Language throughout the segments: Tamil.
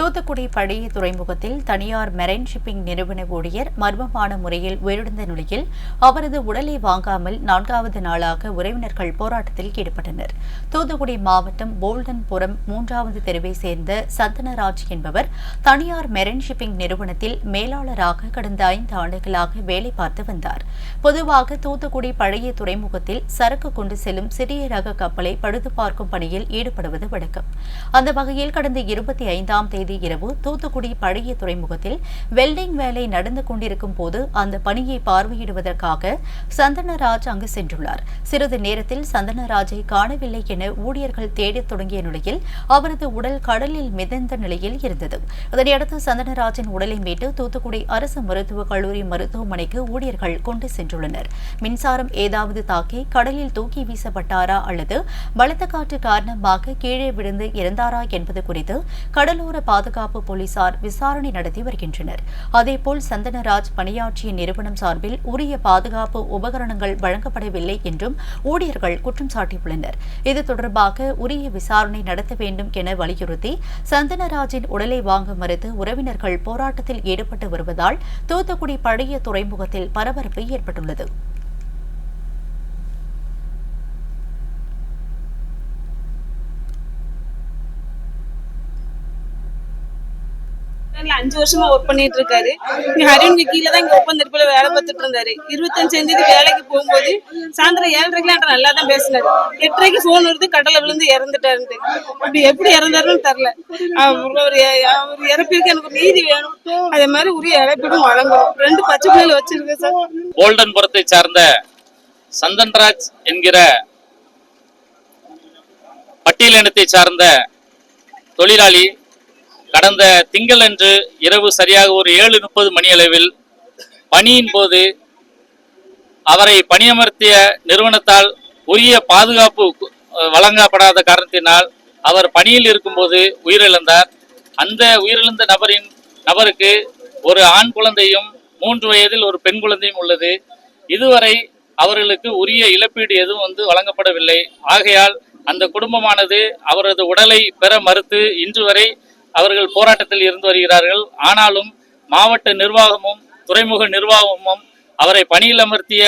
தூத்துக்குடி பழைய துறைமுகத்தில் தனியார் மெரைன் ஷிப்பிங் நிறுவன ஊழியர் மர்மமான முறையில் உயிரிழந்த நிலையில் அவரது உடலை வாங்காமல் நான்காவது நாளாக உறவினர்கள் போராட்டத்தில் ஈடுபட்டனர். தூத்துக்குடி மாவட்டம் போல்டன்புரம் மூன்றாவது தெருவை சேர்ந்த சந்தனராஜ் என்பவர் தனியார் மெரைன் ஷிப்பிங் நிறுவனத்தில் மேலாளராக கடந்த ஐந்து ஆண்டுகளாக வேலை பார்த்து வந்தார். பொதுவாக தூத்துக்குடி பழைய துறைமுகத்தில் சரக்கு கொண்டு செல்லும் சிறிய ரக கப்பலை பழுது பார்க்கும் பணியில் ஈடுபடுவது வழக்கம். அந்த வகையில் கடந்த இருபத்தி ஐந்தாம் தேதி தேதி இரவு தூத்துக்குடி பழைய துறைமுகத்தில் வெல்டிங் வேலை நடந்து கொண்டிருக்கும் போது அந்த பணியை பார்வையிடுவதற்காக சந்தனராஜ் அங்கு சென்றுள்ளார். சிறிது நேரத்தில் சந்தனராஜை காணவில்லை என ஊழியர்கள் தேடத் தொடங்கிய நிலையில் அவரது உடல் கடலில் மிதந்த நிலையில் இருந்தது. இதனையடுத்து சந்தனராஜின் உடலை மீட்டு தூத்துக்குடி அரசு மருத்துவக் கல்லூரி மருத்துவமனைக்கு ஊழியர்கள் கொண்டு சென்றுள்ளனர். மின்சாரம் ஏதாவது தாக்கி கடலில் தூக்கி வீசப்பட்டாரா அல்லது பலத்த காற்று காரணமாக கீழே விழுந்து இறந்தாரா என்பது குறித்து கடலோர பாதுகாப்பு போலீசார் விசாரணை நடத்தி வருகின்றனர். அதேபோல் சந்தனராஜ் பணியாற்றிய நிறுவனம் சார்பில் உரிய பாதுகாப்பு உபகரணங்கள் வழங்கப்படவில்லை என்றும் ஊழியர்கள் குற்றம் சாட்டியுள்ளனர். இது தொடர்பாக உரிய விசாரணை நடத்த வேண்டும் என வலியுறுத்தி சந்தனராஜின் உடலை வாங்க மறுத்து உறவினர்கள் போராட்டத்தில் ஈடுபட்டு வருவதால் தூத்துக்குடி பழைய துறைமுகத்தில் பரபரப்பு ஏற்பட்டுள்ளது. அஞ்சு வருஷமா ஒர்க் பண்ணிட்டு இருக்காரு இங்க ஹரிவனுக்கு கீழே தான் இங்க ஒப்பந்தரிப்புல வேலை பார்த்துட்டு இருந்தாரு இருபத்தஞ்சாம் தேதி வேலைக்கு போகும்போது சாயந்தரம் ஏழரைக்கெல்லாம் நல்லா தான் பேசினாரு. எட்டரைக்கு போன் வருது கடலை விழுந்து இறந்துட்டாருன்ட்டு. அப்படி எப்படி இறந்தாருன்னு தெரில அவர் அவர் அவர் இறப்பிற்கு எனக்கு நீதி வேணும். அதே மாதிரி உரிய இழப்பீடும் வழங்கணும். ரெண்டு பச்சை பிள்ளைகள் வச்சிருக்கேன் சார். கோல்டன்புரத்தை சார்ந்த சந்தன்ராஜ் என்கிற பட்டியலினத்தை சார்ந்த தொழிலாளி கடந்த திங்களன்று இரவு சரியாக ஒரு ஏழு முப்பது மணி அளவில் பணியின் போது அவரை பணியமர்த்திய நிறுவனத்தால் உரிய பாதுகாப்பு வழங்கப்படாத காரணத்தினால் அவர் பணியில் இருக்கும்போது உயிரிழந்தார். அந்த உயிரிழந்த நபரின் நபருக்கு ஒரு ஆண் குழந்தையும் மூன்று வயதில் ஒரு பெண் குழந்தையும் உள்ளது. இதுவரை அவர்களுக்கு உரிய இழப்பீடு எதுவும் வந்து வழங்கப்படவில்லை. ஆகையால் அந்த குடும்பமானது அவரது உடலை பெற மறுத்து இன்று வரை அவர்கள் போராட்டத்தில் இருந்து வருகிறார்கள். ஆனாலும் மாவட்ட நிர்வாகமும் துறைமுக நிர்வாகமும் அவரை பணியில் அமர்த்திய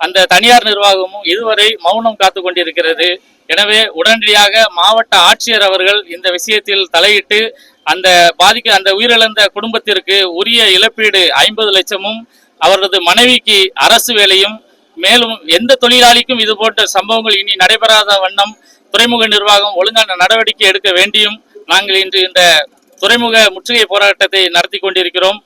அந்த தனியார் நிர்வாகமும் இதுவரை மௌனம் காத்து கொண்டிருக்கிறது. எனவே உடனடியாக மாவட்ட ஆட்சியர் அவர்கள் இந்த விஷயத்தில் தலையிட்டு அந்த பாதிக்க அந்த உயிரிழந்த குடும்பத்திற்கு உரிய இழப்பீடு ஐம்பது லட்சமும் அவரது மனைவிக்கு அரசு வேலையும் மேலும் எந்த தொழிலாளிக்கும் இது போன்ற சம்பவங்கள் இனி நடைபெறாத வண்ணம் துறைமுக நிர்வாகம் ஒழுங்கான நடவடிக்கை எடுக்க வேண்டியும் நாங்கள் இன்று இந்த துறைமுக முற்றுகை போராட்டத்தை நடத்தி கொண்டிருக்கிறோம்.